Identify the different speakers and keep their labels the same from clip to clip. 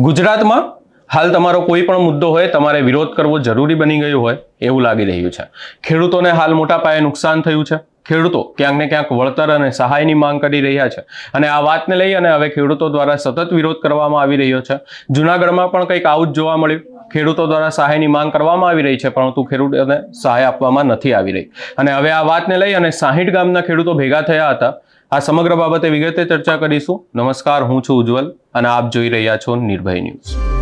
Speaker 1: ગુજરાતમાં હાલ તમારો કોઈ પણ મુદ્દો હોય, તમારે વિરોધ કરવો જરૂરી બની ગયું હોય, એવું લાગી રહ્યું છે. ખેડૂતોને હાલ મોટા પાયે નુકસાન થયું છે. ખેડૂતો ક્યાંક ને ક્યાંક વળતર અને સહાયની માંગ કરી રહ્યા છે. અને આ વાતને લઈ અને હવે ખેડૂતો દ્વારા સતત વિરોધ કરવામાં આવી રહ્યો છે. જુનાગઢમાં પણ કંઈક આવું જ જોવા મળ્યું. ખેડૂતો દ્વારા સહાયની માંગ કરવામાં આવી રહી છે, પરંતુ ખેડૂતોને સહાય આપવામાં નથી આવી રહી. અને હવે આ વાતને લઈ અને સાહીઠ ગામના ખેડૂતો ભેગા થયા હતા. આ સમગ્ર બાબતે વિગતે ચર્ચા કરીશું. નમસ્કાર, હું છું ઉજ્જવલ અને આપ જોઈ રહ્યા છો નિર્ભય ન્યૂઝ.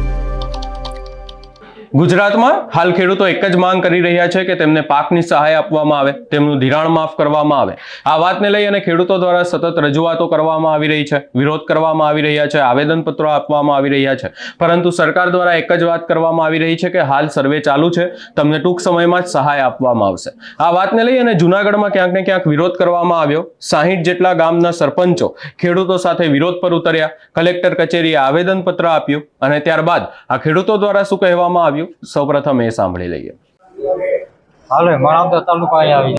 Speaker 1: ગુજરાતમાં હાલ ખેડૂતો એક જ માંગ કરી રહ્યા છે કે તેમને પાકની સહાય આપવામાં આવે, તેમનું ધિરાણ માફ કરવામાં આવે. આ વાતને લઈ અને ખેડૂતો દ્વારા સતત રજૂઆતો કરવામાં આવી રહી છે, વિરોધ કરવામાં આવી રહ્યા છે, આવેદનપત્રો આપવામાં આવી રહ્યા છે. પરંતુ સરકાર દ્વારા એક જ વાત કરવામાં આવી રહી છે કે હાલ સર્વે ચાલુ છે, તમને ટૂંક સમયમાં જ સહાય આપવામાં આવશે. આ વાતને લઈ અને જુનાગઢમાં ક્યાંક ને ક્યાંક વિરોધ કરવામાં આવ્યો. સાહીઠ જેટલા ગામના સરપંચો ખેડૂતો સાથે વિરોધ પર ઉતર્યા. કલેક્ટર કચેરીએ આવેદનપત્ર આપ્યું અને ત્યારબાદ આ ખેડૂતો દ્વારા શું કહેવામાં આવ્યું? સૌપ્રથમ એ સાંભળી લઈએ.
Speaker 2: હાલો માણાવદર તાલુકા આવી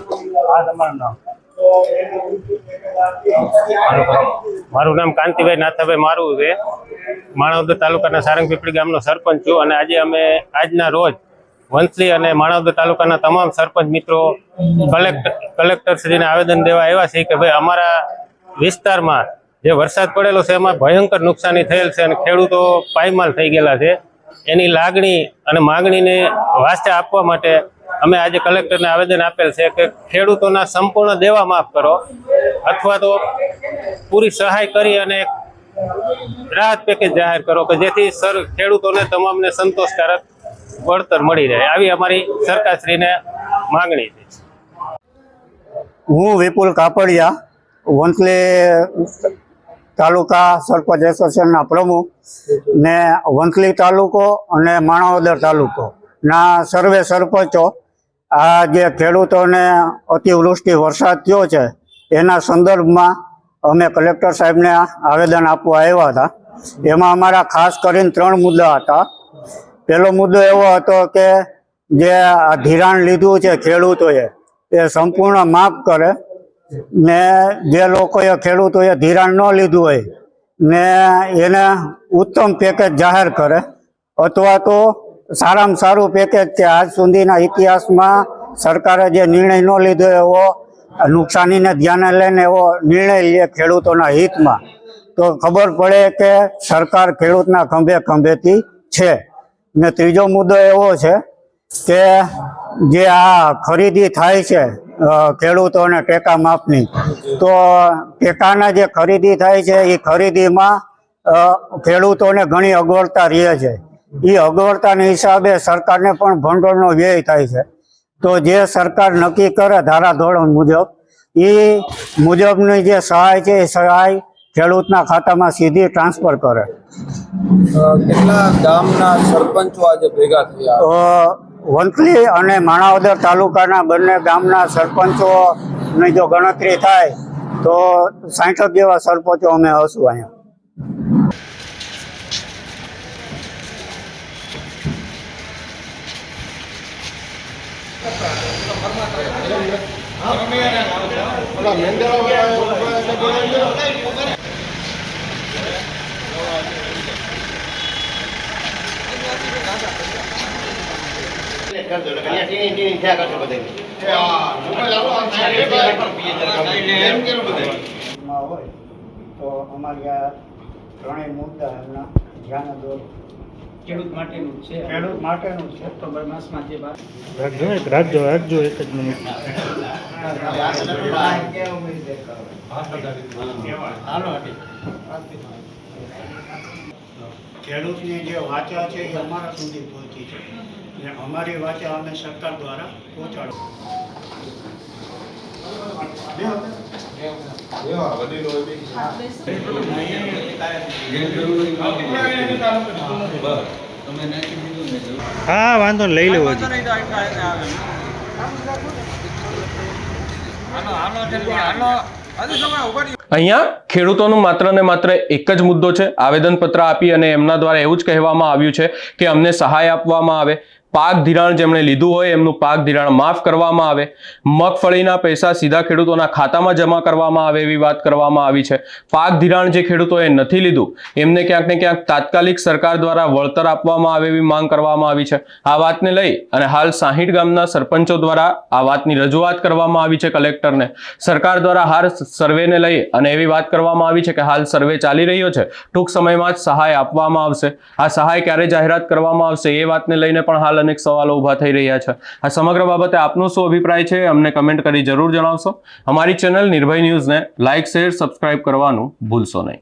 Speaker 2: આ તમારું નામ?
Speaker 3: મારું નામ? કાંતિભાઈ નાથાભાઈ મારું છે. માણાવદર તાલુકાના સારંગપીપળી ગામનો સરપંચ છું અને આજે અમે આજના રોજ વંથલી અને માણાવદર તાલુકાના તમામ સરપંચ મિત્રો કલેક્ટર કલેક્ટરશ્રીને આવેદન દેવા આવ્યા છે કે ભાઈ અમારા વિસ્તારમાં જે વરસાદ પડેલો છે એમાં ભયંકર નુકસાની થયેલ છે અને ખેડૂતો પાયમાલ થઈ ગયેલા છે. એની લાગણી અને માંગણીને વાસ્તે આપવા માટે અમે આજે કલેક્ટરને આવેદન આપેલ છે કે ખેડૂતોના સંપૂર્ણ દેવા માફ કરો અથવા તો પૂરી સહાય કરી અને રાહત પેકેજ જાહેર કરો કે જેથી સર ખેડૂતોને તમામને સંતોષકારક વળતર મળી રહે. આવી અમારી સરકારશ્રીને માગણી છે.
Speaker 4: હું વિપુલ કાપડિયા વંથલી તાલુકા સરપંચ એસોસિએશનના પ્રમુખ ને વંથલી તાલુકો અને માણાવદર તાલુકો. ના સર્વે સરપંચો, આ જે ખેડૂતોને અતિવૃષ્ટિ વરસાદ થયો છે, એના સંદર્ભમાં અમે કલેક્ટર સાહેબને આવેદન આપવા આવ્યા હતા. એમાં અમારા ખાસ કરીને ત્રણ મુદ્દા હતા. પહેલો મુદ્દો એવો હતો કે જે આ ધિરાણ લીધું છે ખેડૂતોએ, એ સંપૂર્ણ માફ કરે. ને જે લોકોએ ખેડૂતોએ ધિરાણ ન લીધું હોય ને એને ઉત્તમ પેકેજ જાહેર કરે, અથવા તો સારામાં સારું પેકેજ કે આજ સુધીના ઇતિહાસમાં સરકારે જે નિર્ણય ન લીધો એવો નુકસાનીને ધ્યાને લઈને એવો નિર્ણય લે ખેડૂતોના હિતમાં, તો ખબર પડે કે સરકાર ખેડૂતના ખંભે ખંભેથી છે. ને ત્રીજો મુદ્દો એવો છે કે જે આ ખરીદી થાય છે ખેડૂતોને ટેકા માપની. તો ટેકાના જે ખરીદી થાય છે એ ખરીદીમાં ખેડૂતોને ઘણી અગવડતા રહે છે. એ અગવડતાના હિસાબે સરકારને પણ ભંડોળનો વ્યય થાય છે. તો જે સરકાર નક્કી કરે ધારાધોરણ મુજબ એ મુજબની જે સહાય છે એ સહાય ખેડૂતના ખાતામાં સીધી ટ્રાન્સફર કરે.
Speaker 5: કેટલા ગામના સરપંચો આજે ભેગા થયા?
Speaker 4: વંથલી અને માણાવદર તાલુકાના બંને ગામના સરપંચોની જો ગણતરી થાય, તો સાઠ જેવા સરપંચો અમે હશું અહીંયા. માં હોય તો અમારી આ ત્રણેય મુદ્દા એમના ધ્યાન દોરો.
Speaker 2: ખેડૂત માટેનું છે.
Speaker 4: ખેડૂત માટેનું છે.
Speaker 2: ઓક્ટોબર માસમાં જે વાત
Speaker 3: રાખજો એક રાખજો રાખજો એક જ મિનિટ.
Speaker 4: ખેડૂતની જે વાચા છે એ અમારા સુધી પહોંચી છે. અને અમારી વાચા અમે સરકાર દ્વારા પહોંચાડો.
Speaker 3: હા વાંધો લઈ લેવો
Speaker 1: અહીંયા ખેડૂતોનું માત્ર ને માત્ર એક જ મુદ્દો છે. આવેદનપત્ર આપી અને એમના દ્વારા એવું જ કહેવામાં આવ્યું છે કે અમને સહાય આપવામાં આવે. પાક ધિરાણ જેમણે લીધું હોય એમનું પાક ધિરાણ માફ કરવામાં આવે. મગફળીના પૈસા સીધા ખેડૂતોના ખાતામાં જમા કરવામાં આવે એવી વાત કરવામાં આવી છે. પાક ધિરાણ જે ખેડૂતોએ નથી લીધું, એમને ક્યાંક ને ક્યાંક તાત્કાલિક સરકાર દ્વારા વળતર આપવામાં આવે એવી માંગ કરવામાં આવી છે. આ વાતને લઈ અને હાલ સાહીઠ ગામના સરપંચો દ્વારા આ વાતની રજૂઆત કરવામાં આવી છે કલેક્ટરને. સરકાર દ્વારા હાલ સર્વેને લઈ અને એવી વાત કરવામાં આવી છે કે હાલ સર્વે ચાલી રહ્યો છે. ટૂંક સમયમાં જ સહાય આપવામાં આવશે. આ સહાય ક્યારે જાહેરાત કરવામાં આવશે એ વાતને લઈને પણ હાલ અનેક સવાલો ઊભા થઈ રહ્યા છે. આ સમગ્ર બાબતે આપનો શું અભિપ્રાય છે અમને કમેન્ટ કરી જરૂર જણાવશો. અમારી ચેનલ નિર્ભય ન્યૂઝને લાઇક શેર, સબસ્ક્રાઇબ કરવાનું ભૂલશો નહીં.